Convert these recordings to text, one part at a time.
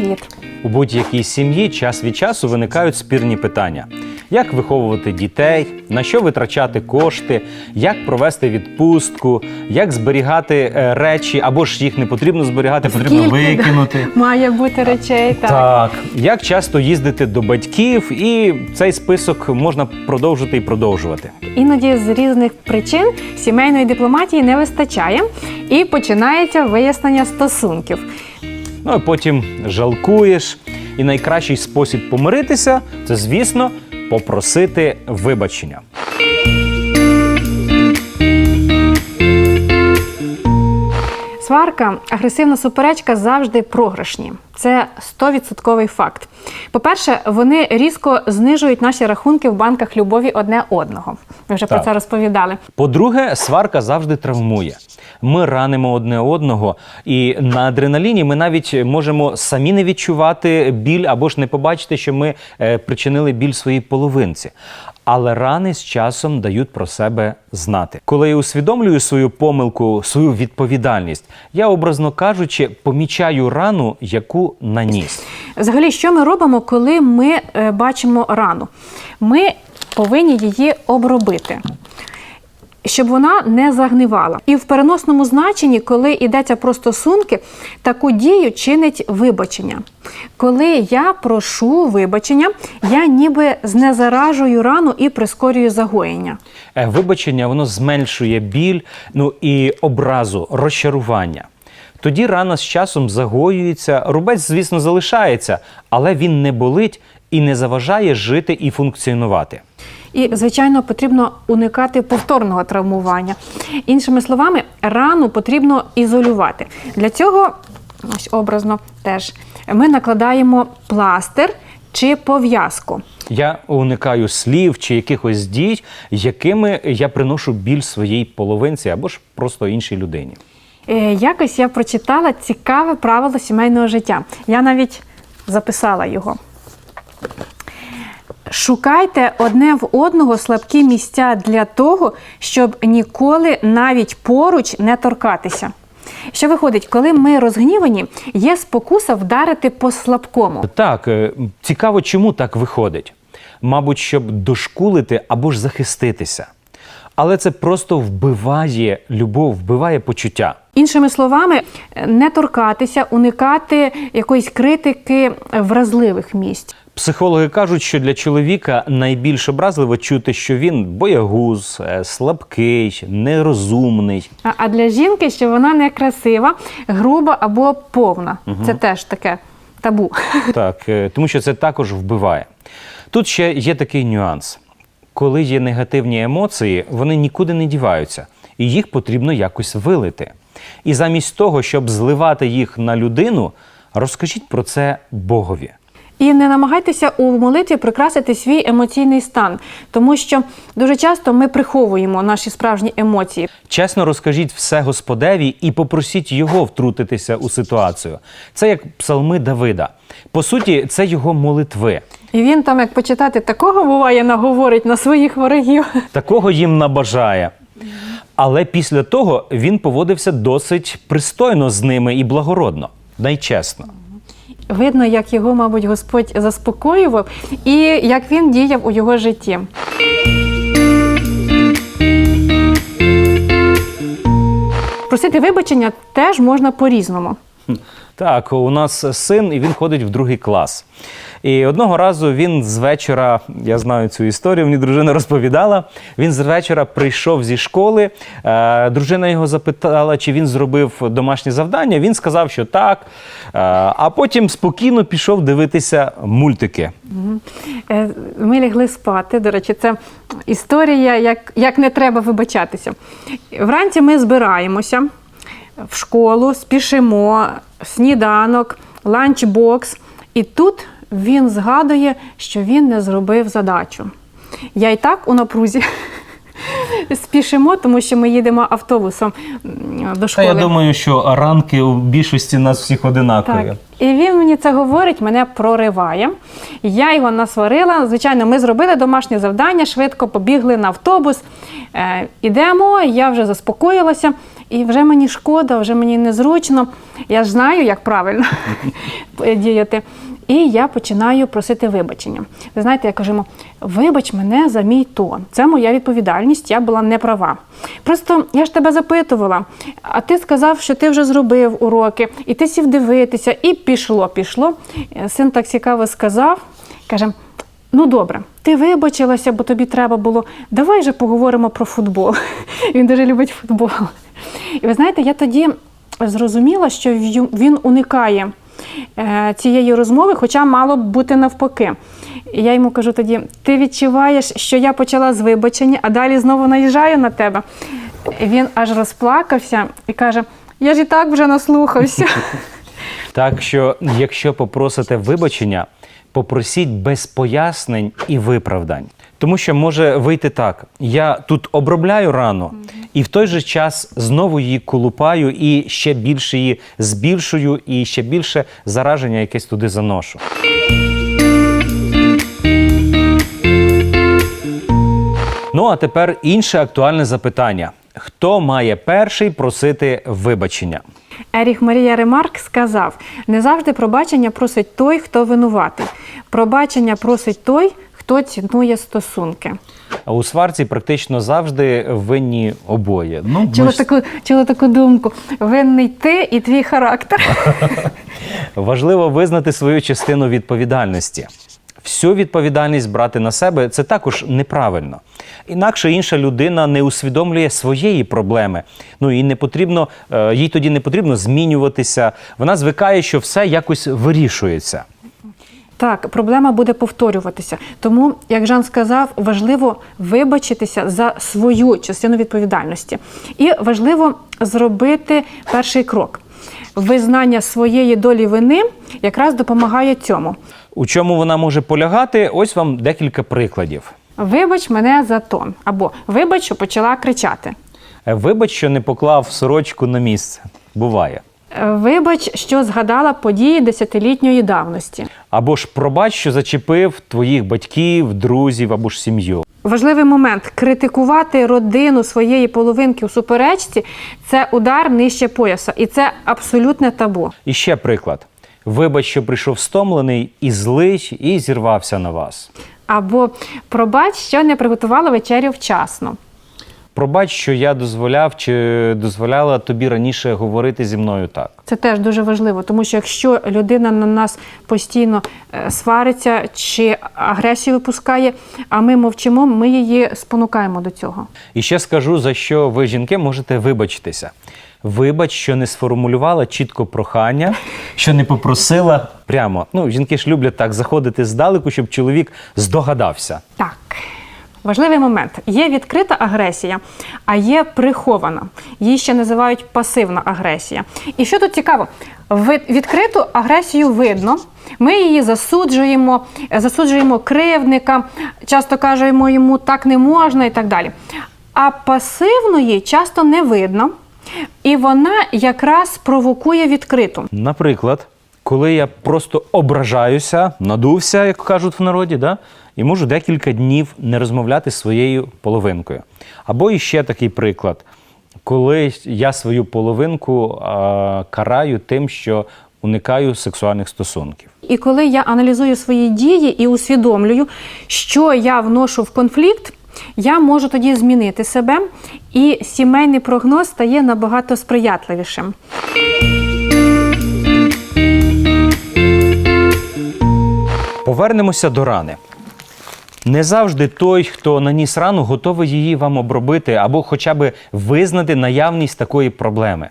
Привіт! У будь-якій сім'ї час від часу виникають спірні питання: як виховувати дітей, на що витрачати кошти, як провести відпустку, як зберігати е, речі, або ж їх не потрібно зберігати, потрібно Скільки, да, викинути. Має бути речей, так. Так, як часто їздити до батьків, і цей список можна продовжити і продовжувати. Іноді з різних причин сімейної дипломатії не вистачає і починається вияснення стосунків. Ну а потім жалкуєш. І найкращий спосіб помиритися це, звісно, попросити вибачення. Сварка, агресивна суперечка завжди програшні. Це 100% факт. По-перше, вони різко знижують наші рахунки в банках любові одне одного. Ми вже Так. про це розповідали. По-друге, сварка завжди травмує. Ми ранимо одне одного, і на адреналіні ми навіть можемо самі не відчувати біль або ж не побачити, що ми е, причинили біль своїй половинці. Але рани з часом дають про себе знати. Коли я усвідомлюю свою помилку, свою відповідальність, я, образно кажучи, помічаю рану, яку наніс. Взагалі, що ми робимо, коли ми е, бачимо рану? Ми повинні її обробити. Щоб вона не загнивала. І в переносному значенні, коли йдеться про стосунки, таку дію чинить вибачення. Коли я прошу вибачення, я ніби знезаражую рану і прискорюю загоєння. Е, Вибачення воно зменшує біль, ну і образу, розчарування. Тоді рана з часом загоюється, рубець, звісно, залишається, але він не болить і не заважає жити і функціонувати. І, звичайно, потрібно уникати повторного травмування. Іншими словами, рану потрібно ізолювати. Для цього, ось образно теж, ми накладаємо пластир чи пов'язку. Я уникаю слів чи якихось дій, якими я приношу біль своїй половинці або ж просто іншій людині. Е, Якось я прочитала цікаве правило сімейного життя. Я навіть записала його. Шукайте одне в одного слабкі місця для того, щоб ніколи навіть поруч не торкатися. Що виходить, коли ми розгнівані, є спокуса вдарити по слабкому. Так, е, цікаво, чому так виходить. Мабуть, щоб дошкулити або ж захиститися. Але це просто вбиває любов, вбиває почуття. Іншими словами, не торкатися, уникати якоїсь критики вразливих місць. Психологи кажуть, що для чоловіка найбільш образливо чути, що він боягуз, е, слабкий, нерозумний. А- А для жінки, що вона некрасива, груба або повна. Це теж таке табу. Так, е, тому що це також вбиває. Тут ще є такий нюанс. Коли є негативні емоції, вони нікуди не діваються, і їх потрібно якось вилити. І замість того, щоб зливати їх на людину, розкажіть про це Богові. І не намагайтеся у молитві прикрасити свій емоційний стан, тому що дуже часто ми приховуємо наші справжні емоції. Чесно розкажіть все Господеві і попросіть його втрутитися у ситуацію. Це як псалми Давида. По суті, це його молитви. І він там, як почитати, такого буває, наговорить на своїх ворогів. Такого їм набажає. Але після того він поводився досить пристойно з ними і благородно, найчесно. Видно, як його, мабуть, Господь заспокоював і як він діяв у його житті. Просити вибачення теж можна по-різному. Так, у нас син, і він ходить в другий клас. І одного разу він з вечора, я знаю цю історію, мені дружина розповідала. Він з вечора прийшов зі школи. Е, дружина його запитала, чи він зробив домашнє завдання. Він сказав, що так. Е, а потім спокійно пішов дивитися мультики. Е, Ми лягли спати. До речі, це історія, як, як не треба вибачатися. Вранці ми збираємося в школу, спішимо, сніданок, ланчбокс. І тут він згадує, що він не зробив задачу. Я і так у напрузі. спішимо, тому що ми їдемо автобусом до Та школи. я думаю, що ранки у більшості нас всіх одинакові. Так. І він мені це говорить, мене прориває. Я його насварила. Звичайно, ми зробили домашнє завдання, швидко побігли на автобус. Е, ідемо, я вже заспокоїлася, і вже мені шкода, вже мені незручно. Я ж знаю, як правильно діяти. І я починаю просити вибачення. Ви знаєте, я кажу вибач мене за мій тон. Це моя відповідальність, я була не права. Просто я ж тебе запитувала, а ти сказав, що ти вже зробив уроки, і ти сів дивитися, і пішло, пішло. Син так цікаво сказав, каже: ну добре, ти вибачилася, бо тобі треба було. Давай же поговоримо про футбол. Він дуже любить футбол. І ви знаєте, я тоді зрозуміла, що він уникає е, цієї розмови, хоча мало б бути навпаки. І я йому кажу тоді: ти відчуваєш, що я почала з вибачення, а далі знову наїжджаю на тебе. І він аж розплакався і каже: Я ж і так вже наслухався. Так що, якщо попросите вибачення, попросіть без пояснень і виправдань. Тому що може вийти так: я тут обробляю рану, і в той же час знову її колупаю і ще більше її збільшую, і ще більше зараження якесь туди заношу. Ну а тепер інше актуальне запитання: хто має перший просити вибачення? Еріх Марія Ремарк сказав: не завжди пробачення просить той, хто винуватий. Пробачення просить той, хто цінує стосунки. А у сварці практично завжди винні обоє. Ну, Чула ж- таку, чула таку думку: винний ти і твій характер. Важливо визнати свою частину відповідальності. Всю відповідальність брати на себе це також неправильно. Інакше інша людина не усвідомлює своєї проблеми. Ну і не потрібно, е, їй тоді не потрібно змінюватися. Вона звикає, що все якось вирішується. Так, проблема буде повторюватися. Тому, як Жан сказав, важливо вибачитися за свою частину відповідальності. І важливо зробити перший крок. Визнання своєї долі вини якраз допомагає цьому. У чому вона може полягати? Ось вам декілька прикладів. Вибач мене за тон, або вибач, що почала кричати. Вибач, що не поклав сорочку на місце. Буває. Е, Вибач, що згадала події десятилітньої давності. Або ж пробач, що зачепив твоїх батьків, друзів або ж сім'ю. Важливий момент критикувати родину своєї половинки у суперечці це удар нижче пояса, і це абсолютне табу. І ще приклад. Вибач, що прийшов стомлений і злий, і зірвався на вас. Або пробач, що не приготувала вечерю вчасно. Пробач, що я дозволяв чи дозволяла тобі раніше говорити зі мною так. Це теж дуже важливо, тому що якщо людина на нас постійно е, свариться чи агресію випускає, а ми мовчимо, ми її спонукаємо до цього. І ще скажу, за що ви, жінки, можете вибачитися. Вибач, що не сформулювала чітко прохання, що не попросила прямо. Ну, жінки ж люблять так заходити здалеку, щоб чоловік здогадався. Так. Важливий момент. Є відкрита агресія, а є прихована. Її ще називають пасивна агресія. І що тут цікаво, відкриту агресію видно. Ми її засуджуємо, засуджуємо кривдника, часто кажемо йому так не можна і так далі. А пасивної часто не видно, і вона якраз провокує відкриту. Наприклад, коли я просто ображаюся, надувся, як кажуть в народі, да? і можу декілька днів не розмовляти з своєю половинкою. Або іще такий приклад, коли я свою половинку а, караю тим, що уникаю сексуальних стосунків. І коли я аналізую свої дії і усвідомлюю, що я вношу в конфлікт, я можу тоді змінити себе, і сімейний прогноз стає набагато сприятливішим. Повернемося до рани. Не завжди той, хто наніс рану, готовий її вам обробити або хоча б визнати наявність такої проблеми.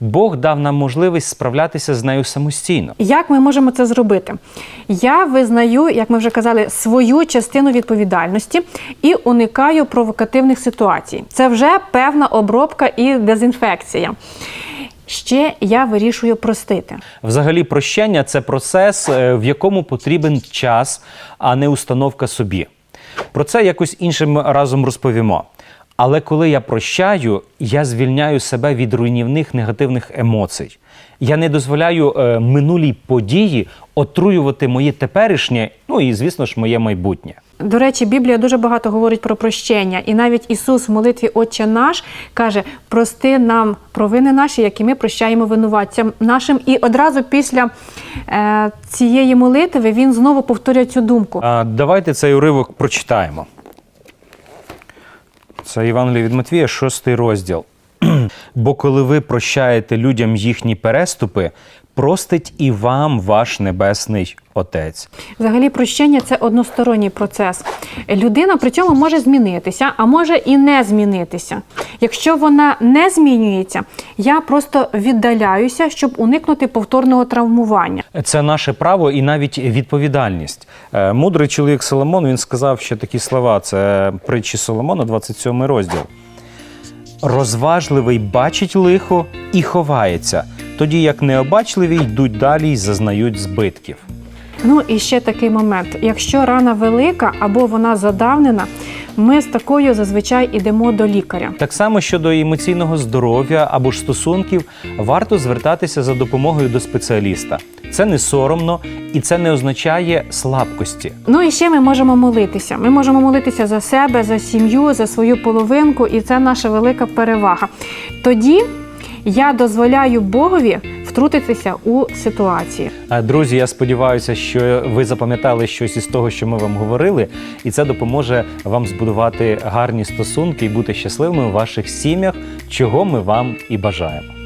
Бог дав нам можливість справлятися з нею самостійно. Як ми можемо це зробити? Я визнаю, як ми вже казали, свою частину відповідальності і уникаю провокативних ситуацій. Це вже певна обробка і дезінфекція. Ще я вирішую простити. Взагалі, прощення це процес, е, в якому потрібен час, а не установка собі. Про це якось іншим разом розповімо. Але коли я прощаю, я звільняю себе від руйнівних негативних емоцій. Я не дозволяю е, минулій події отруювати моє теперішнє, ну і звісно ж, моє майбутнє. До речі, Біблія дуже багато говорить про прощення, і навіть Ісус в молитві Отче наш каже: прости нам провини наші, які ми прощаємо винуватцям нашим. І одразу після е, цієї молитви він знову повторює цю думку. А, давайте цей уривок прочитаємо. Це Євангеліє від Матвія, шостий розділ. Бо коли ви прощаєте людям їхні переступи, простить і вам ваш небесний Отець. Взагалі, прощення це односторонній процес. Людина при цьому може змінитися, а може і не змінитися. Якщо вона не змінюється, я просто віддаляюся, щоб уникнути повторного травмування. Це наше право і навіть відповідальність. Е, Мудрий чоловік Соломон він сказав ще такі слова: це притчі Соломона, 27 розділ. Розважливий бачить лихо і ховається, тоді як необачливі йдуть далі й зазнають збитків. Ну і ще такий момент: якщо рана велика або вона задавнена, ми з такою зазвичай ідемо до лікаря. Так само щодо емоційного здоров'я або ж стосунків, варто звертатися за допомогою до спеціаліста. Це не соромно і це не означає слабкості. Ну і ще ми можемо молитися. Ми можемо молитися за себе, за сім'ю, за свою половинку, і це наша велика перевага. Тоді я дозволяю Богові втрутитися у ситуації. Е, Друзі, я сподіваюся, що ви запам'ятали щось із того, що ми вам говорили, і це допоможе вам збудувати гарні стосунки і бути щасливими у ваших сім'ях, чого ми вам і бажаємо.